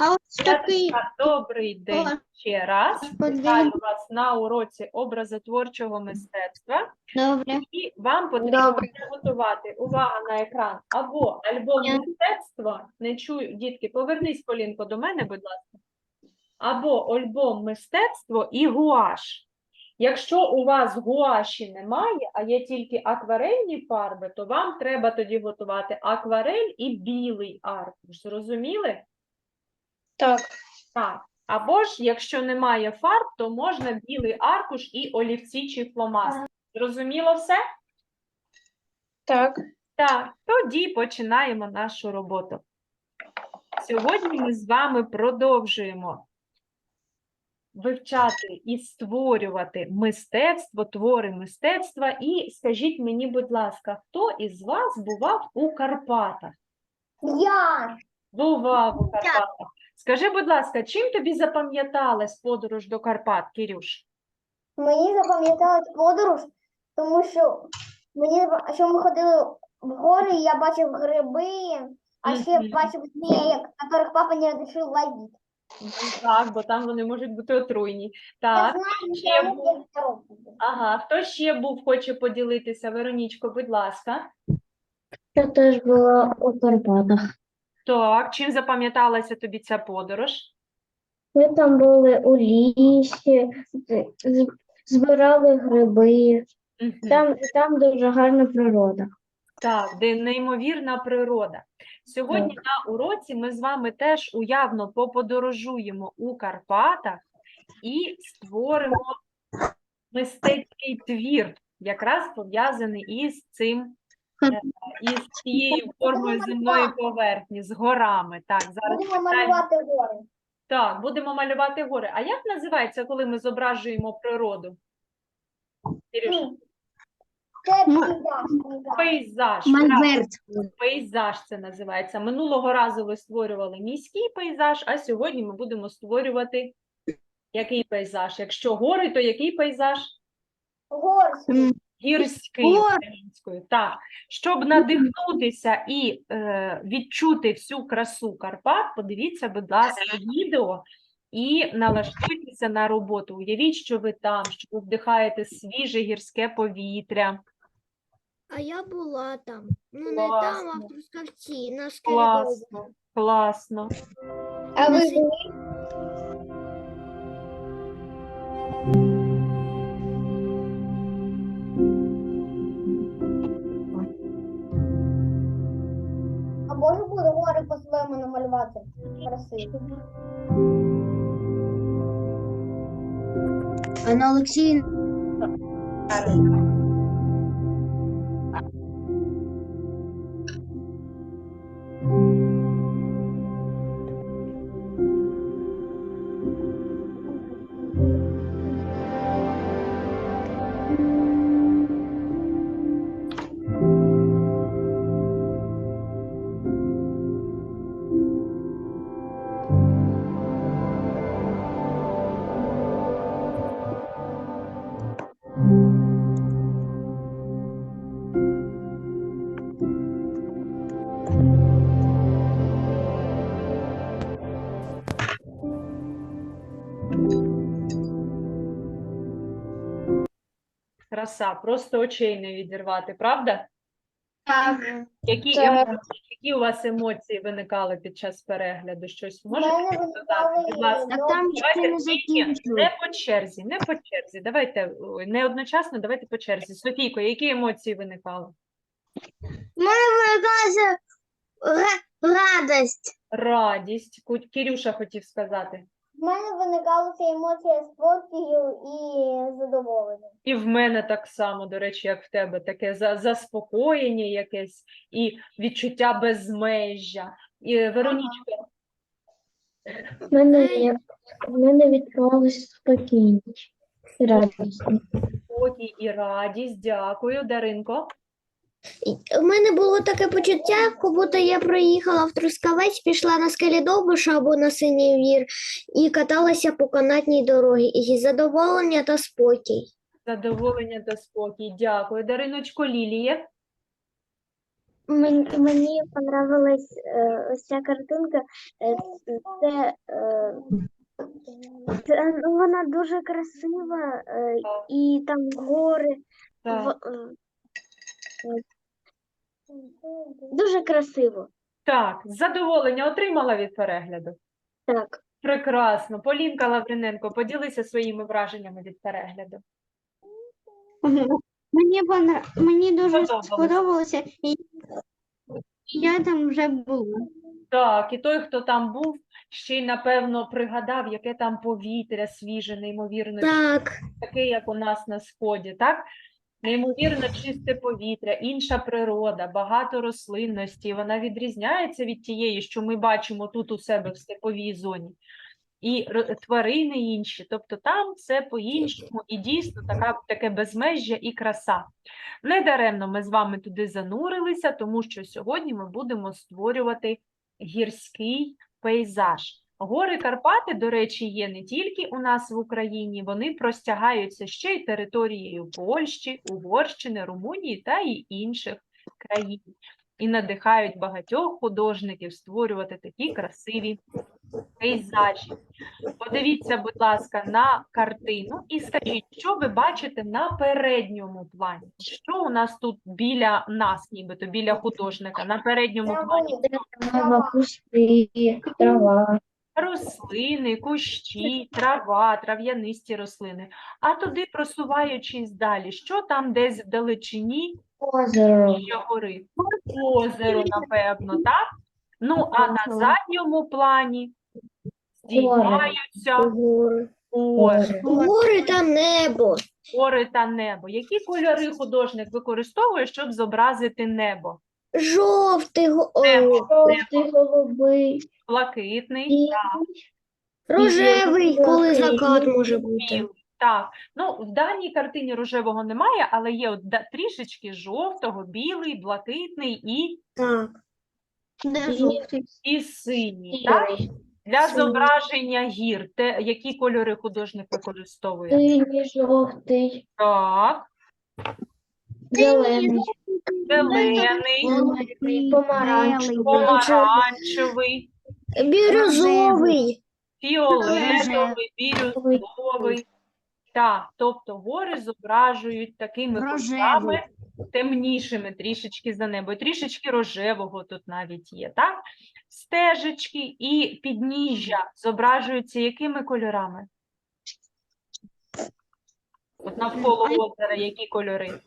А ось такий Дівчаточка, Добрий день ще раз. Господи. Вітаю вас на уроці образотворчого мистецтва. добре. І вам потрібно Добре. приготувати увага на екран або альбом Я- мистецтва. Не чую, дітки, повернись, Полінко, до мене, будь ласка. Або альбом мистецтво і гуаш. Якщо у вас гуаші немає, а є тільки акварельні фарби, то вам треба тоді готувати акварель і білий аркуш. Зрозуміли? Так. Так. Або ж, якщо немає фарб, то можна білий аркуш і олівці чи фломастер. Зрозуміло все? Так. Так, тоді починаємо нашу роботу. Сьогодні ми з вами продовжуємо вивчати і створювати мистецтво, твори мистецтва. І скажіть мені, будь ласка, хто із вас бував у Карпатах? Я. Бував у Карпатах. Скажи, будь ласка, чим тобі запам'яталась подорож до Карпат, Кирюш? Мені запам'яталась подорож, тому що мені що ми ходили в гори, і я бачив гриби, а ще Мгм. бачив змеїк, яких папа не разрешил ловити. Ну, Так, бо там вони можуть бути отруйні. Я Так, знаю, ще що був. я буду. ага, хто ще був, хоче поділитися? Веронічко, будь ласка. Я теж була у Карпатах. Так, чим запам'яталася тобі ця подорож? Ми там були у лісі, з- збирали гриби. Мгм. Там, там дуже гарна природа. Так, де неймовірна природа. Сьогодні на уроці ми з вами теж уявно поподорожуємо у Карпатах і створимо мистецький твір, якраз пов'язаний із цим, із цією формою земної поверхні, з горами. Так, зараз Будемо спеціально- малювати гори. Так, будемо малювати гори. А як називається, коли ми зображуємо природу? Кирюша? Ні. Це пейзаж, пейзаж. Пейзаж. правильно. Пейзаж це називається. Минулого разу ви створювали міський пейзаж, а сьогодні ми будемо створювати який пейзаж? Якщо гори, то який пейзаж? Горський. Гірський українською. Так, щоб надихнутися і е, відчути всю красу Карпат, подивіться, будь ласка, відео і налаштуйтеся на роботу. Уявіть, що ви там, що ви вдихаєте свіже гірське повітря. А я була там. Ну, не там, а в Трускавці, на Класно, класно. А ви А буде гори по-своєму намалювати? Красиво. Пане Олексій, Краса, просто очей не відірвати, правда? так. Які, Це- емоції, які у вас емоції виникали під час перегляду? Щось можете сказати? Будь ласка. Так там ще Давайте не ні, закінчили. не по черзі, не по черзі. Давайте ой, не одночасно, давайте по черзі. Софійко, які емоції виникали? У мене радость. Радість. Ку- Кирюша хотів сказати. В мене виникала ця емоція спокою і задоволення. І в мене так само, до речі, як в тебе, таке заспокоєння якесь і відчуття безмежжя. І Веронічка, В мене, як, в мене відкривалася спокійність і радість. спокій і радість. Дякую, Даринко. У мене було таке почуття, як будто я приїхала в Трускавець, пішла на Скеледовбуш або на Синій Вір і каталася по канатній дорогі. І задоволення та спокій. Задоволення та спокій. Дякую. Дариночко Ліліє. Мені, мені понравилась е, ось ця картинка. Е, це, е, це, ну, вона дуже красива, е, і там гори. Так. В, е, дуже красиво. Так, задоволення отримала від перегляду. Так. Прекрасно. Полінка Лавриненко, поділися своїми враженнями від перегляду. Мені пона- мені дуже Сподобалось. сподобалося, і я там вже була. Так, і той, хто там був, ще й напевно пригадав, яке там повітря свіже, неймовірно Так, таке, як у нас на сході, так? Неймовірно чисте повітря, інша природа, багато рослинності. Вона відрізняється від тієї, що ми бачимо тут у себе в степовій зоні. І тварини інші, тобто там все по-іншому, і дійсно така, таке безмежжя і краса. Недаремно ми з вами туди занурилися, тому що сьогодні ми будемо створювати гірський пейзаж. Гори Карпати, до речі, є не тільки у нас в Україні, вони простягаються ще й територією Польщі, Угорщини, Румунії та й інших країн. І надихають багатьох художників створювати такі красиві пейзажі. Подивіться, будь ласка, на картину і скажіть, що ви бачите на передньому плані? Що у нас тут біля нас, нібито біля художника, на передньому плані? Трава, кусти, трава. Рослини, кущі, трава, трав'янисті рослини. А туди, просуваючись далі, що там десь вдалечині Озеро. гори? Озеро, напевно, так? Ну, а на задньому плані здіймаються гори. Гори та небо. гори та небо. Які кольори художник використовує, щоб зобразити небо? Жовтий, го- о, Небо, Жовтий, голубий, блакитний, білий. рожевий, коли закат може бути. білий. Так, ну в даній картині рожевого немає, але є от да- трішечки жовтого, білий, блакитний і, Так. Де жовтий? і синій. Так? сірий, Для Синій. зображення гір, те, які кольори художник використовує? синій, жовтий, Так, зелений, зелений, помаранчевий, Бірюзовий. фіолетовий, бірюзовий. Так, тобто гори зображують такими кольорами темнішими трішечки за небо, трішечки рожевого тут навіть є, так? Стежечки і підніжжя зображуються якими кольорами? От навколо озера які кольори?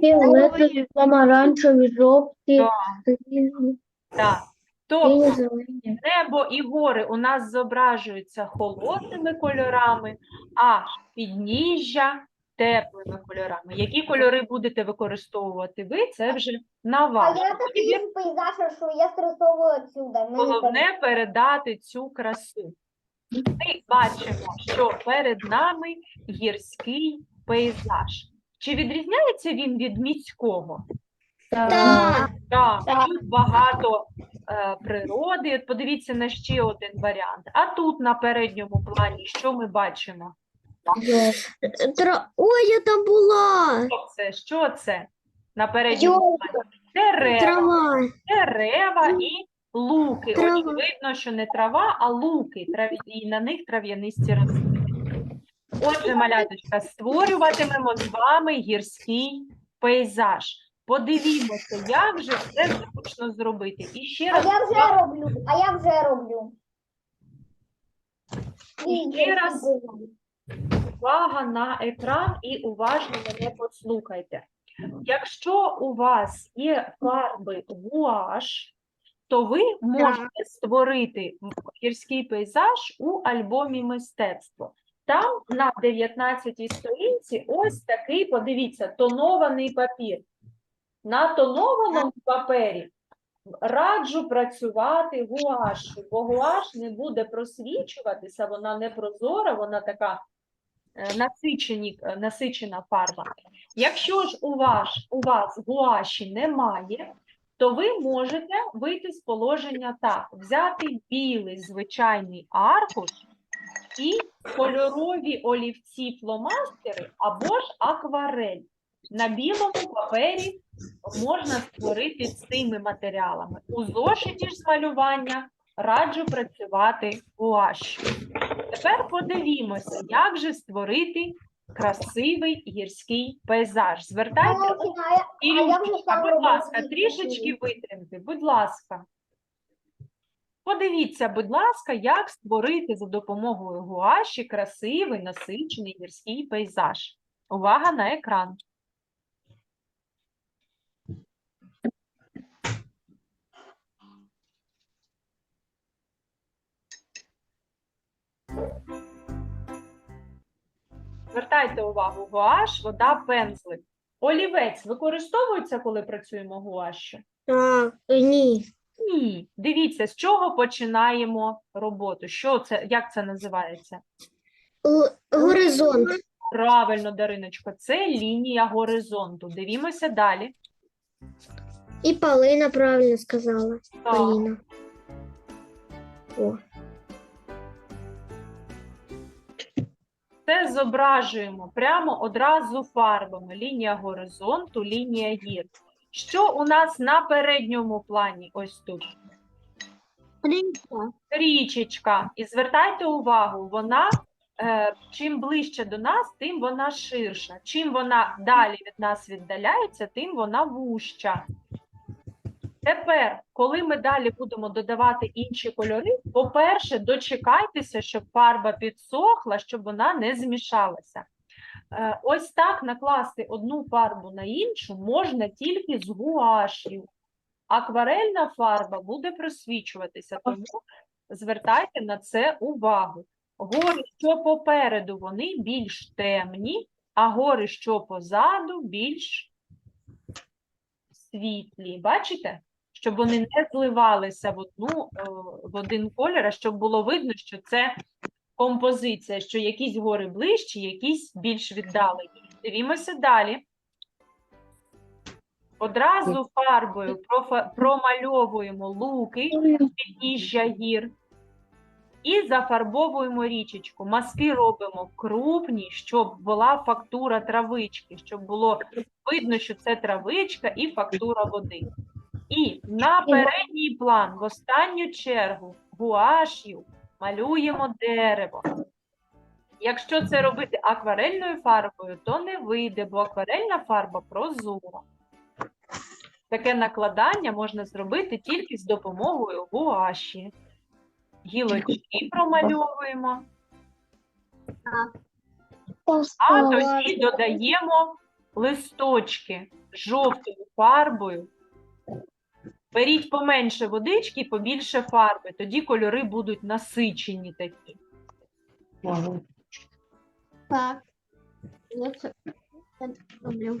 Фіолетові, помаранчеві, жовті, сині, так. Тобто. Небо і гори у нас зображуються холодними кольорами, а підніжжя теплими кольорами. Які кольори будете використовувати ви? Це вже на А вас. я такий пейзаж, що я стресовую отсюда. Головне передати цю красу. Ми бачимо, що перед нами гірський пейзаж. Чи відрізняється він від міського? Так. Так, тут багато е, природи. От подивіться на ще один варіант. А тут на передньому плані що ми бачимо? Тра... Ой, я там була. Що це? Що це? На передньому плані? Дерева, Трава. дерева і луки. Трава. Очевидно, що не трава, а луки. Траві... І на них трав'янисті рослини. Отже, маляточка, створюватимемо з вами гірський пейзаж. Подивімося, як же це зручно зробити. І ще А я вже роблю. А я вже роблю. І ще раз увага на екран і уважно мене послухайте. Якщо у вас є фарби гуаш, то ви можете створити гірський пейзаж у альбомі мистецтво. Там на 19 сторінці ось такий, подивіться, тонований папір. На тонованому папері раджу працювати гуашю, бо гуаш не буде просвічуватися, вона не прозора, вона така е, насичені, е, насичена фарба. Якщо ж у вас, у вас гуаші немає, то ви можете вийти з положення так: взяти білий звичайний аркуш і кольорові олівці фломастери або ж акварель. На білому папері можна створити з цими матеріалами. У зошиті ж з малювання раджу працювати гуашю. Тепер подивімося, як же створити красивий гірський пейзаж. Звертайте сам будь ласка, трішечки витримки, будь ласка. Подивіться, будь ласка, як створити за допомогою гуаші красивий насичений гірський пейзаж. Увага на екран. Звертайте увагу, гуаш, вода, пензлик. Олівець використовується, коли працюємо гуашю? А, ні. Ні. Дивіться, з чого починаємо роботу. Що це, як це називається? Горизонт. Правильно, Дариночко, це лінія горизонту. Дивімося далі. І Полина правильно сказала. Так. Поліна. О. Це зображуємо прямо одразу фарбами. Лінія горизонту, лінія гір. Що у нас на передньому плані? Ось тут. Річечка. І звертайте увагу, вона е, чим ближче до нас, тим вона ширша. Чим вона далі від нас віддаляється, тим вона вуща. Тепер, коли ми далі будемо додавати інші кольори, по-перше, дочекайтеся, щоб фарба підсохла, щоб вона не змішалася. Е, Ось так накласти одну фарбу на іншу можна тільки з гуаш'ю. Акварельна фарба буде просвічуватися, тому звертайте на це увагу. Гори, що попереду, вони більш темні, а гори, що позаду, більш світлі. Бачите? Щоб вони не зливалися в, одну, е, в один колір, а щоб було видно, що це композиція, що якісь гори ближчі, якісь більш віддалені. Дивімося далі. Одразу фарбою промальовуємо луки, підніжжя гір і зафарбовуємо річечку. Маски робимо крупні, щоб була фактура травички, щоб було видно, що це травичка і фактура води. І на передній план, в останню чергу, гуаш'ю малюємо дерево. Якщо це робити акварельною фарбою, то не вийде, бо акварельна фарба прозора. Таке накладання можна зробити тільки з допомогою гуаші. Гілочки промальовуємо, а тоді додаємо листочки жовтою фарбою. Беріть поменше водички, побільше фарби, тоді кольори будуть насичені такі. Так. Я це це роблю.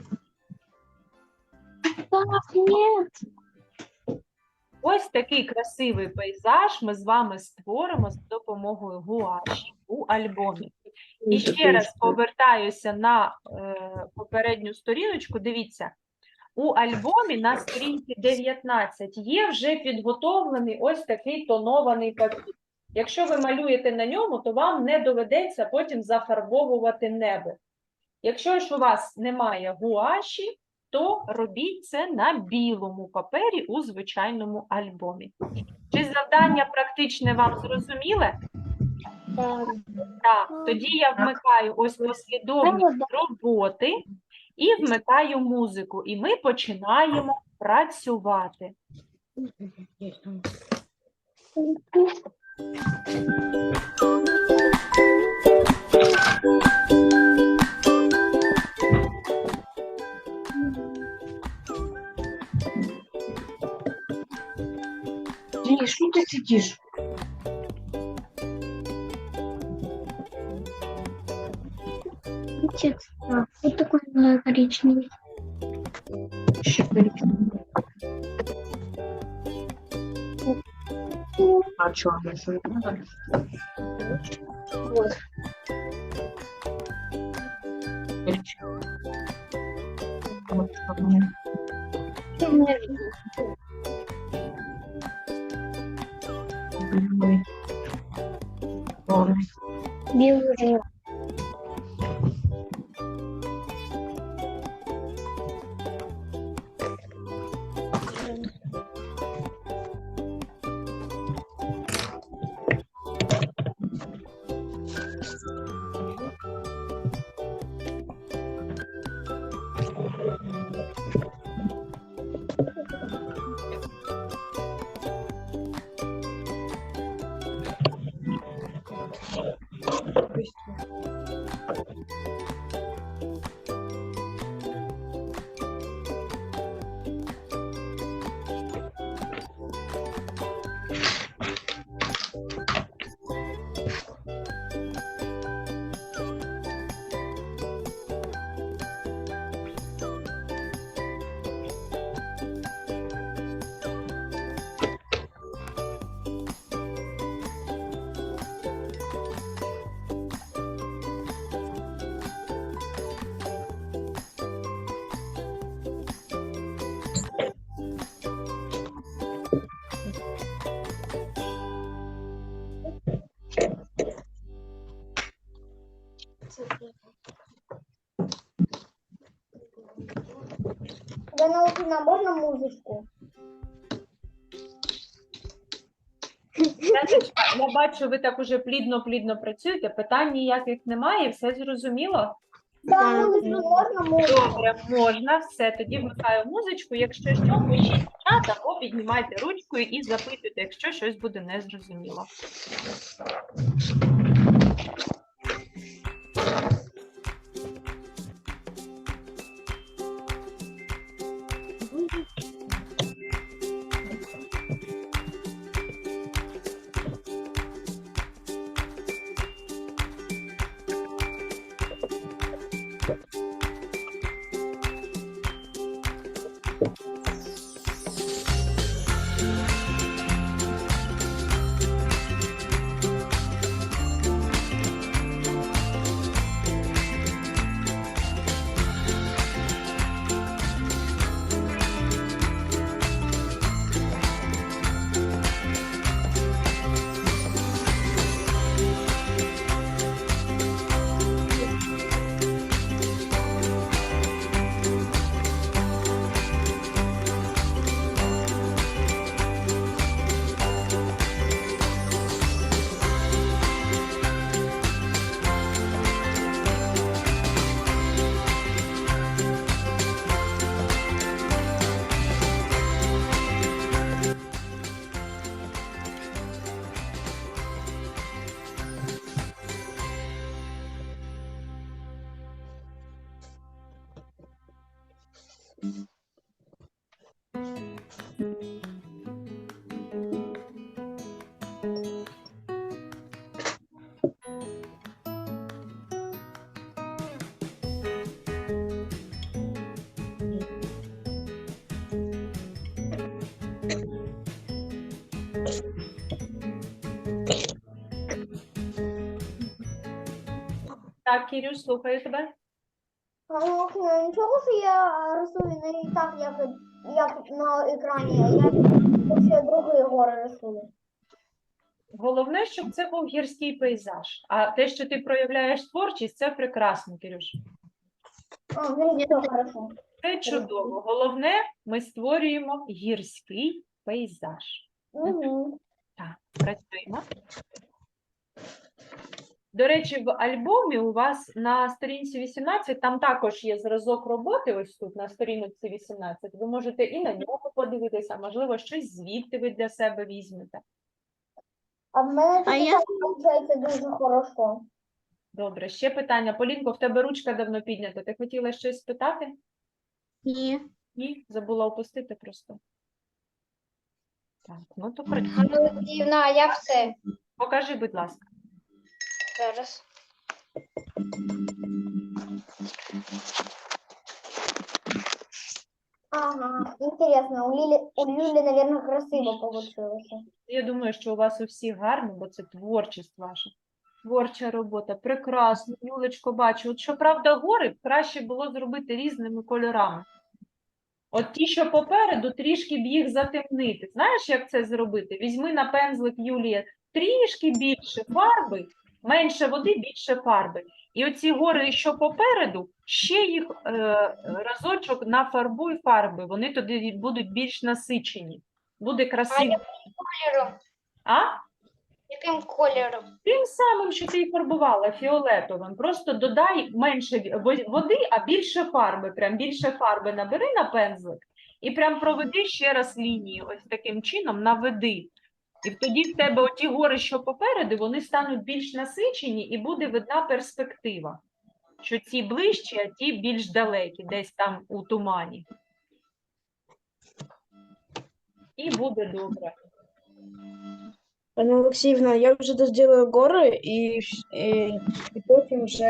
Ось такий красивий пейзаж ми з вами створимо з допомогою гуаші у альбомі. І ще раз повертаюся на е, попередню сторіночку. Дивіться, у альбомі на сторінці 19 є вже підготовлений ось такий тонований папір. Якщо ви малюєте на ньому, то вам не доведеться потім зафарбовувати небо. Якщо ж у вас немає гуаші, то робіть це на білому папері у звичайному альбомі. Чи завдання практичне вам зрозуміле? Так, тоді я вмикаю ось послідовність роботи і вмикаю музику, і ми починаємо працювати. Женя, что ты значит, а, вот такой коричневый. Еще коричневый. А что, она еще не надо? Вот. Вот, Белый. Белый. Миколаївна, можна музичку? Яночка, Я бачу, ви так уже плідно-плідно працюєте. Питань ніяких немає, все зрозуміло? Да, музичку можна, музичку. Добре, можна, все, тоді вмикаю музичку. Якщо що, пишіть чат або піднімайте ручкою і запитуйте, якщо щось буде незрозуміло. Так, Кірюш, слухаю тебе. Ну, е, Нічого, що я рисую не так, як, як на екрані, а я ще другий гори рисую. Головне, щоб це був гірський пейзаж. А те, що ти проявляєш творчість, це прекрасно, все хорошо. Це чудово. Головне, ми створюємо гірський пейзаж. Угу. Так, працюємо. До речі, в альбомі у вас на сторінці 18 там також є зразок роботи, ось тут на сторінці 18. Ви можете і на нього подивитися, можливо, щось звідти ви для себе візьмете. А в мене А це я- виходить дуже хорошо. Добре, ще питання. Полінко, в тебе ручка давно піднята. Ти хотіла щось спитати? Ні. Ні, забула опустити просто. Так, ну то при- Ганна Олексіївна, а я все. покажи, будь ласка. Зараз. Ага, интересно, у Лили, у Люли, наверное, красиво получилось. Я думаю, що у вас у всіх гарно, бо це творчість ваша. Творча робота. Прекрасно. Юлечко, бачу. От щоправда, гори краще було зробити різними кольорами. От ті, що попереду, трішки б їх затемнити. Знаєш, як це зробити? Візьми на пензлик Юлія трішки більше фарби, менше води, більше фарби. І оці гори, що попереду, ще їх е, разочок нафарбуй фарби. Вони тоді будуть більш насичені. Буде красиво. Кольором. А? Яким кольором? Тим самим, що ти і фарбувала фіолетовим. Просто додай менше води, а більше фарби. Прям більше фарби набери на пензлик і прям проведи ще раз лінії. Ось таким чином наведи. І тоді в тебе оті гори, що попереду, вони стануть більш насичені, і буде видна перспектива. Що ці ближчі, а ті більш далекі, десь там у тумані. І буде добре. Пане Олексіївна, я вже дозделаю гори і, і, і потім вже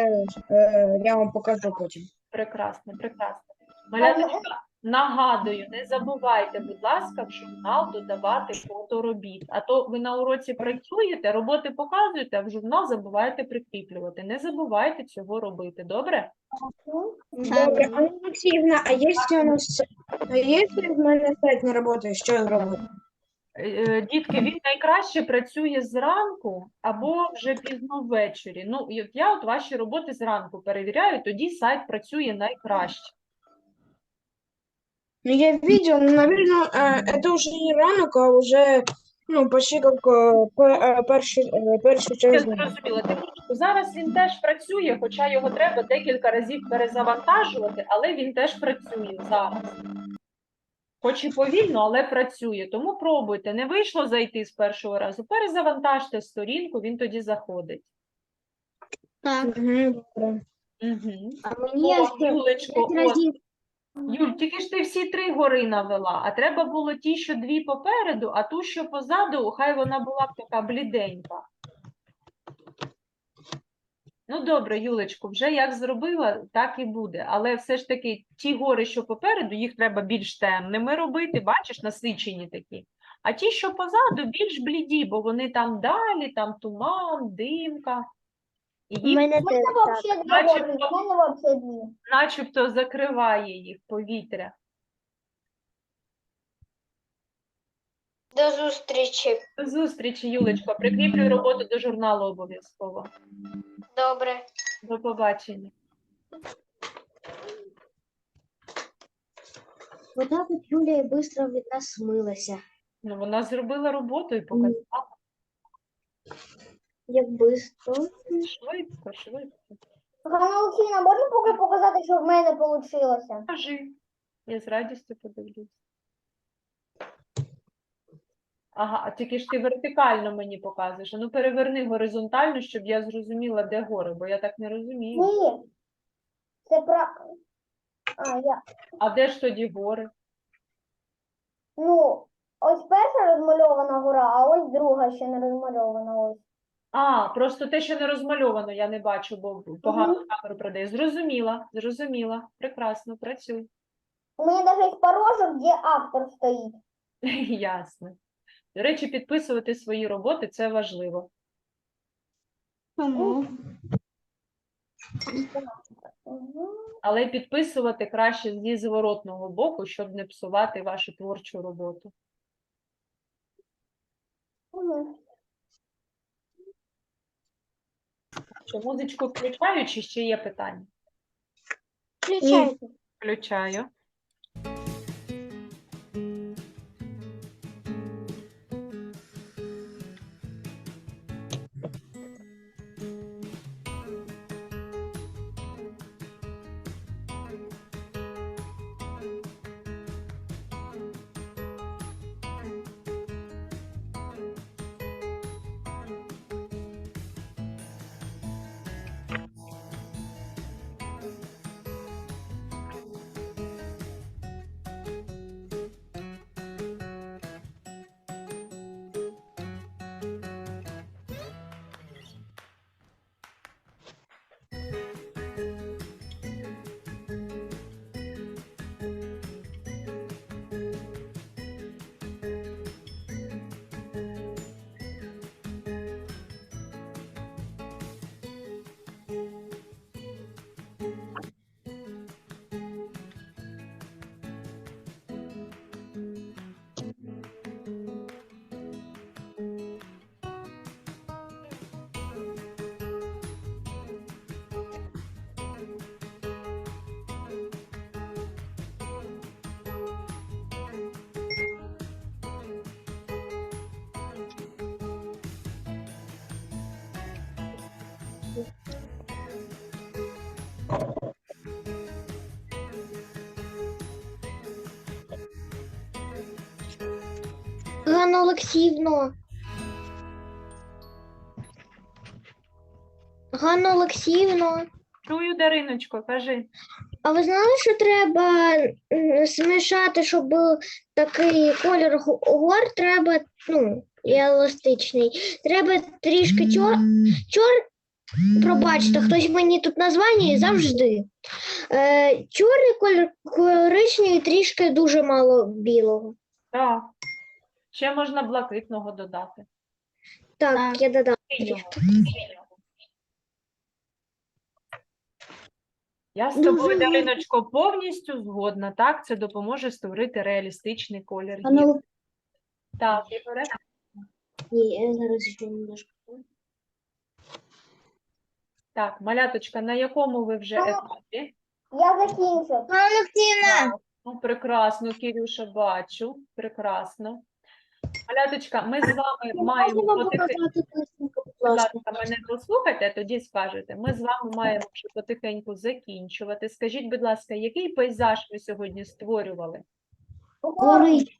е, я вам покажу потім. Прекрасно, прекрасно. Маляточка, нагадую, не забувайте, будь ласка, в журнал додавати фоторобіт. А то ви на уроці працюєте, роботи показуєте, а в журнал забуваєте прикріплювати. Не забувайте цього робити, добре? Добре, Анна Олексіївна, а якщо у нас а якщо в мене сайт не працює, що я зроблю? Е, е, Дітки, він найкраще працює зранку або вже пізно ввечері. Ну, і от я от ваші роботи зранку перевіряю, тоді сайт працює найкраще. Ну, я видел, ну, наверное, э, это уже не ранок, а уже, ну, почти как э, пе- э, перший, э, перший Я час дня. зрозуміла. Тимурчику, Зараз він теж працює, хоча його треба декілька разів перезавантажувати, але він теж працює зараз. Хоч і повільно, але працює. Тому пробуйте. Не вийшло зайти з першого разу. Перезавантажте сторінку, він тоді заходить. Так. Мгм, добре. Угу. А мені О, ще Юлечко, п'ять от, разів. Юль, тільки ж ти всі три гори навела, а треба було ті, що дві попереду, а ту, що позаду, хай вона була б така бліденька. Ну, добре, Юлечко, вже як зробила, так і буде. Але все ж таки ті гори, що попереду, їх треба більш темними робити, бачиш, насичені такі. А ті, що позаду, більш бліді, бо вони там далі, там туман, димка. І їх мене теж так. Начебто- у мене взагалі дві. начебто закриває їх повітря. До зустрічі. До зустрічі, Юлечко. Прикріплюй роботу до журналу обов'язково. Добре. До побачення. Вода от Юлія швидко від нас смилася. Ну, вона зробила роботу і показала Як швидко. швидко, швидко. Ганна Олексійовна, можна поки показати, що в мене вийшло? Кажи. Я з радістю подивлюсь. Ага, а тільки ж ти вертикально мені показуєш. А ну переверни горизонтально, щоб я зрозуміла, де гори, бо я так не розумію. Ні. Це про... А, я... А де ж тоді гори? Ну, ось перша розмальована гора, а ось друга ще не розмальована. Ось. А, просто те, що не розмальовано, я не бачу, бо погано камеру продає. Зрозуміла, зрозуміла. Прекрасно, працюй. У мене навіть є порожок, де автор стоїть. Ясно. До речі, підписувати свої роботи це важливо. Угу. Але підписувати краще зі зворотного боку, щоб не псувати вашу творчу роботу. Угу. Що музичку включаю, чи ще є питання? Включайте. Включаю. Ганна Олексіївна. Ганна Олексіївна, Чую, Дариночко, кажи. а ви знали, що треба змішати, щоб був такий колір гор, треба, ну, еластичний. Треба трішки чор, чор, пробачте, хтось мені тут названня завжди. Е, чорний колір, коричневий, трішки дуже мало білого. Так. Ще можна блакитного додати. Так, я додам. Синього, синього. Я з тобою, гарно. Дариночко, повністю згодна. Так, це допоможе створити реалістичний колір. Гір. Олексіївна, Так, Ігоре? я зараз ще немножко. Так, маляточка, на якому ви вже етапі? Я закінчив. Олексіївна, Ну, прекрасно, Кирюша, бачу. Прекрасно. Маляточка, ми з вами маємо потихеньку. Будь ласка, мене дослухайте, а тоді скажете. Ми з вами маємо потихеньку закінчувати. Скажіть, будь ласка, який пейзаж ви сьогодні створювали? Горить.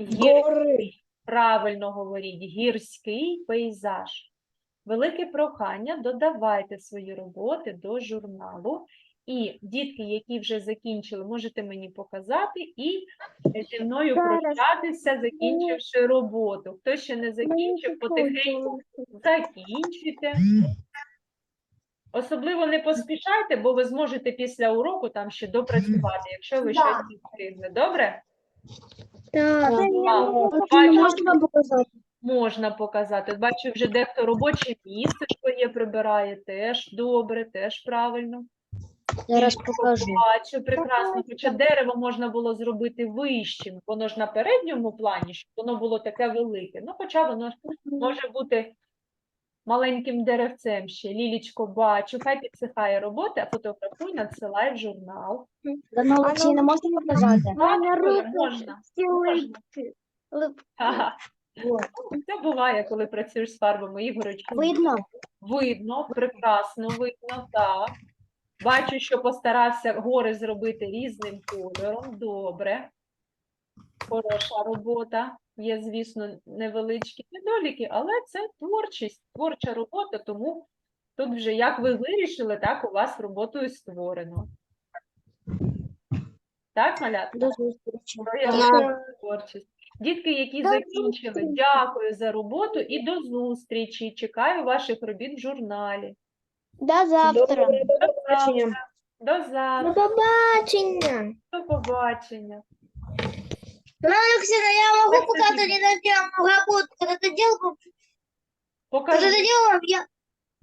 Гірський, правильно говоріть, гірський пейзаж. Велике прохання, додавайте свої роботи до журналу. І дітки, які вже закінчили, можете мені показати і зі мною прощатися, закінчивши роботу. Хто ще не закінчив, потихеньку закінчуйте. Особливо не поспішайте, бо ви зможете після уроку там ще допрацювати, якщо ви щось не встигли. Добре? Так. Так, Можна бачу, вам показати? можна показати. Бачу, вже дехто робоче місце своє прибирає, теж добре, теж правильно. Зараз покажу. Бачу, прекрасно. Хоча дерево можна було зробити вищим, воно ж на передньому плані, щоб воно було таке велике. Ну, хоча воно може бути маленьким деревцем ще. Лілічко, бачу, хай підсихає робота, фотографуй, надсилай в журнал. Дана Олексійовна, можна показати? Можна, руки можна. всі можна. Ага. Це буває, коли працюєш з фарбами, Ігорочку. Видно? Видно, прекрасно видно, так. Бачу, що постарався гори зробити різним кольором. Добре. Хороша робота. Є, звісно, невеличкі недоліки, але це творчість, творча робота, тому тут вже як ви вирішили, так у вас роботою створено. Так. Проявляємо творчість. Дітки, які закінчили, дякую за роботу і до зустрічі. Чекаю ваших робіт в журналі. До завтра. До побачення. До До завтра, побачення. до побачення. Алексеевна, я могу Так, показать София. недоделанную работу. Когда ты делал, когда Покажи, ты делала, я...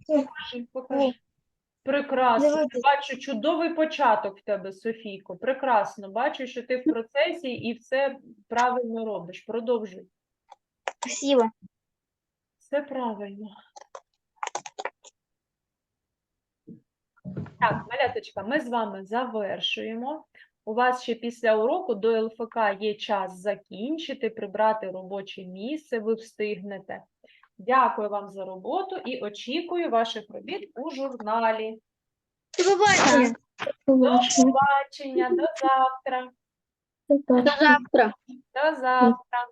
покажи, покажи. Прекрасно. Бачу чудовий початок в тебе, Софійко. Прекрасно. Бачу, що ти в процесі і все правильно робиш. Продовжуй. Спасибо. Все правильно. Так, маляточка, ми з вами завершуємо. У вас ще після уроку до ЛФК є час закінчити, прибрати робоче місце, ви встигнете. Дякую вам за роботу і очікую ваших робіт у журналі. До побачення. До побачення, до завтра. До завтра. До завтра.